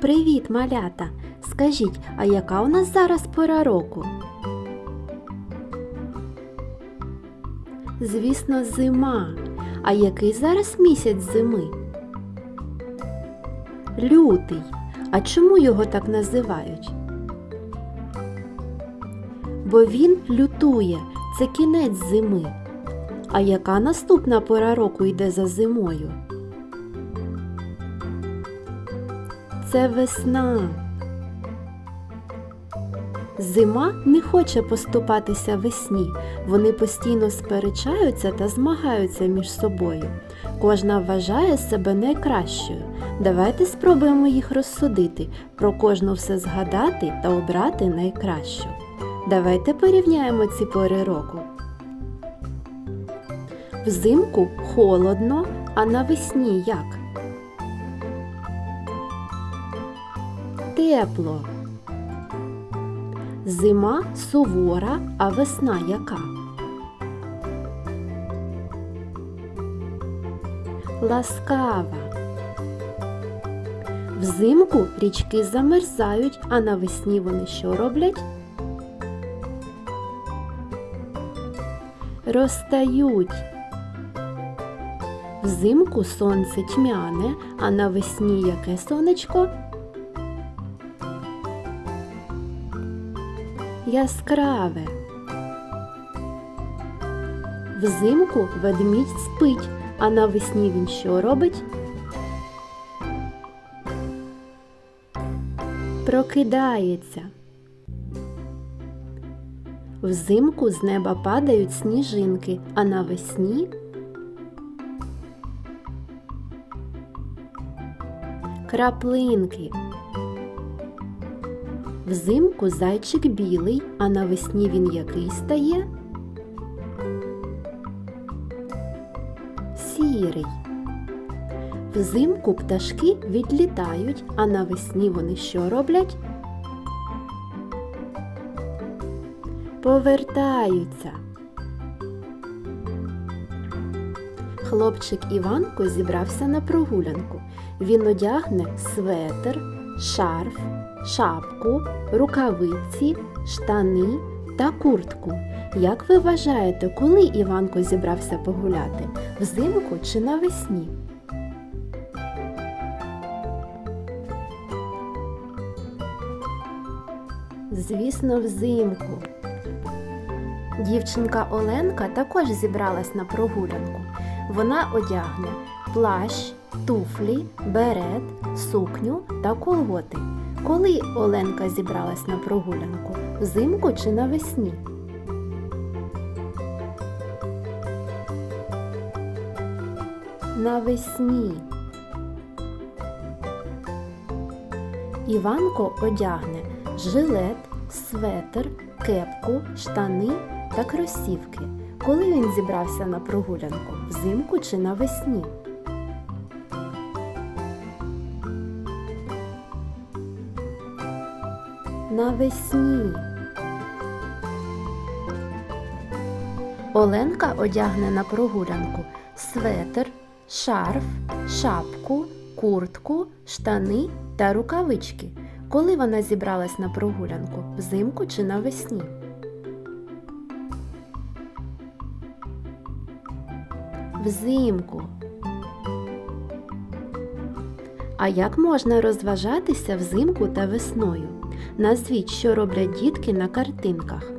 Привіт, малята! Скажіть, а яка у нас зараз пора року? Звісно, зима. А який зараз місяць зими? Лютий. А чому його так називають? Бо він лютує, це кінець зими. А яка наступна пора року йде за зимою? Це весна. Зима не хоче поступатися весні. Вони постійно сперечаються та змагаються між собою. Кожна вважає себе найкращою. Давайте спробуємо їх розсудити, про кожну все згадати та обрати найкращу. Давайте порівняємо ці пори року. Взимку холодно, а навесні як? Тепло. Зима сувора, а весна яка? Ласкава. Взимку річки замерзають, а навесні вони що роблять? Розтають. Взимку сонце тьмяне, а навесні яке сонечко? Яскраве. Взимку ведмідь спить, а навесні він що робить? Прокидається. Взимку з неба падають сніжинки, а навесні краплинки. Взимку зайчик білий, а навесні він який стає? Сірий. Взимку пташки відлітають, а навесні вони що роблять? Повертаються. Хлопчик Іванко зібрався на прогулянку. Він одягне светр, шарф, шапку, рукавиці, штани та куртку. Як ви вважаєте, коли Іванко зібрався погуляти? Взимку чи навесні? Звісно, взимку. Дівчинка Оленка також зібралась на прогулянку. Вона одягне плащ, туфлі, берет, сукню та колготи. Коли Оленка зібралась на прогулянку? Взимку чи навесні? Навесні. Іванко одягне жилет, светр, кепку, штани та кросівки. Коли він зібрався на прогулянку? Взимку чи навесні? Навесні. Оленка одягне на прогулянку светр, шарф, шапку, куртку, штани та рукавички. Коли вона зібралась на прогулянку? Взимку чи навесні? Взимку. А як можна розважатися взимку та весною? Назвіть, що роблять дітки на картинках.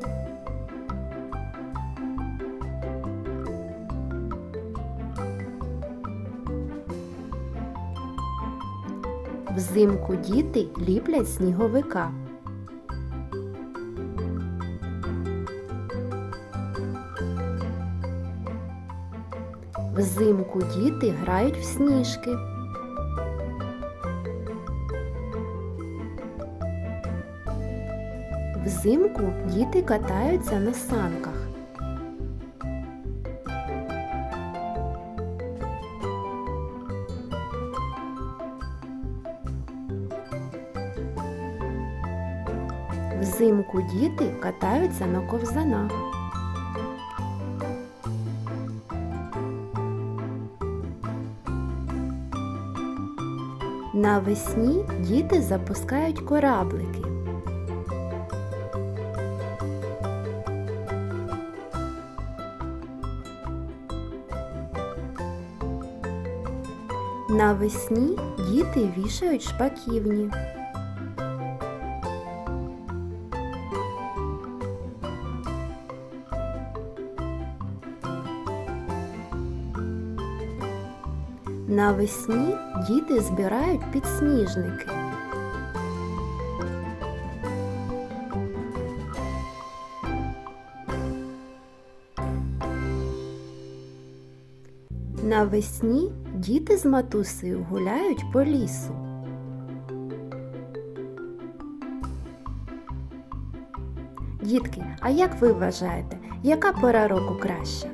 Взимку діти ліплять сніговика. Взимку діти грають в сніжки. Взимку діти катаються на санках. Взимку діти катаються на ковзанах. Навесні діти запускають кораблики. Навесні діти вішають шпаківні. Навесні діти збирають підсніжники. Навесні діти з матусею гуляють по лісу. Дітки, а як ви вважаєте, яка пора року краща?